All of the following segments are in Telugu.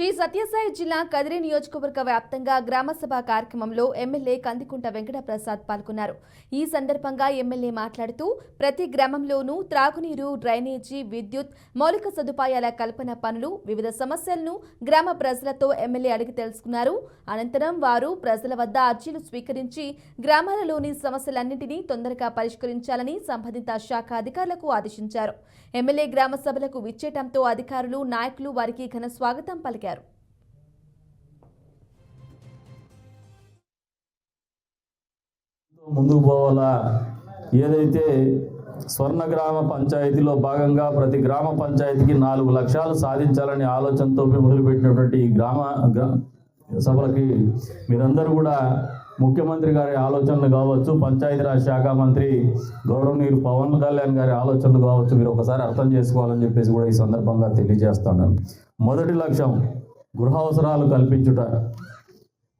శ్రీ సత్యసాయి జిల్లా కదిరి నియోజకవర్గ వ్యాప్తంగా గ్రామసభ కార్యక్రమంలో ఎమ్మెల్యే కందికుంట వెంకటప్రసాద్ పాల్గొన్నారు. ఈ సందర్భంగా ఎమ్మెల్యే మాట్లాడుతూ ప్రతి గ్రామంలోనూ త్రాగునీరు డ్రైనేజీ విద్యుత్ మౌలిక సదుపాయాల కల్పన పనులు వివిధ సమస్యలను గ్రామ ప్రజలతో ఎమ్మెల్యే అడిగి తెలుసుకున్నారు. అనంతరం వారు ప్రజల వద్ద అర్జీలు స్వీకరించి గ్రామాలలోని సమస్యలన్నింటినీ తొందరగా పరిష్కరించాలని సంబంధిత శాఖ అధికారులకు ఆదేశించారు. ఎమ్మెల్యే గ్రామ సభలకు విచ్చేయటంతో అధికారులు నాయకులు వారికి ఘన స్వాగతం పలికారు. ముందుకు పోవాలా? ఏదైతే స్వర్ణ గ్రామ పంచాయతీలో భాగంగా ప్రతి గ్రామ పంచాయతీకి నాలుగు లక్షలు సాధించాలనే ఆలోచనతో మొదలుపెట్టినటువంటి ఈ గ్రామ గ్రా- సభలకి మీరందరూ కూడా ముఖ్యమంత్రి గారి ఆలోచనలు కావచ్చు పంచాయతీరాజ్ శాఖ మంత్రి గౌరవనీయులు పవన్ కళ్యాణ్ గారి ఆలోచనలు కావచ్చు మీరు ఒకసారి అర్థం చేసుకోవాలని చెప్పేసి కూడా ఈ సందర్భంగా తెలియజేస్తున్నాను. మొదటి లక్ష్యం గృహ అవసరాలు కల్పించుట.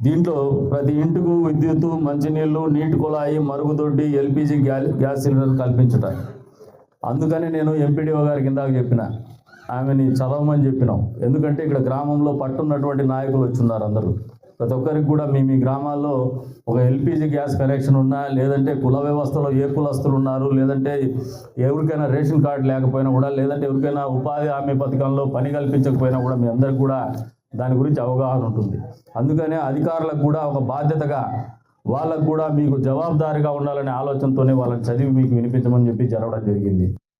దీంట్లో ప్రతి ఇంటికి విద్యుత్తు మంచినీళ్ళు నీటి కుళాయి మరుగుదొడ్డి ఎల్పిజి గ్యా గ్యాస్ సిలిండర్ కల్పించుట. అందుకని నేను ఎంపీడీఓ గారికి ఇందాక చెప్పిన. ఆమెని చదవమని చెప్పినాం. ఎందుకంటే ఇక్కడ గ్రామంలో పట్టున్నటువంటి నాయకులు వచ్చున్నారు అందరూ. ప్రతి ఒక్కరికి కూడా మీ మీ గ్రామాల్లో ఒక ఎల్పిజి గ్యాస్ కనెక్షన్ ఉన్నా లేదంటే కుల వ్యవస్థలో ఏ కులస్తులు ఉన్నారు లేదంటే ఎవరికైనా రేషన్ కార్డు లేకపోయినా కూడా లేదంటే ఎవరికైనా ఉపాధి హామీ పథకంలో పని కల్పించకపోయినా కూడా మీ అందరికి కూడా దాని గురించి అవగాహన ఉంటుంది. అందుకనే అధికారులకు కూడా ఒక బాధ్యతగా వాళ్ళకు కూడా మీకు జవాబుదారీగా ఉండాలనే ఆలోచనతోనే వాళ్ళని చదివి మీకు వినిపించమని చెప్పి జరగడం జరిగింది.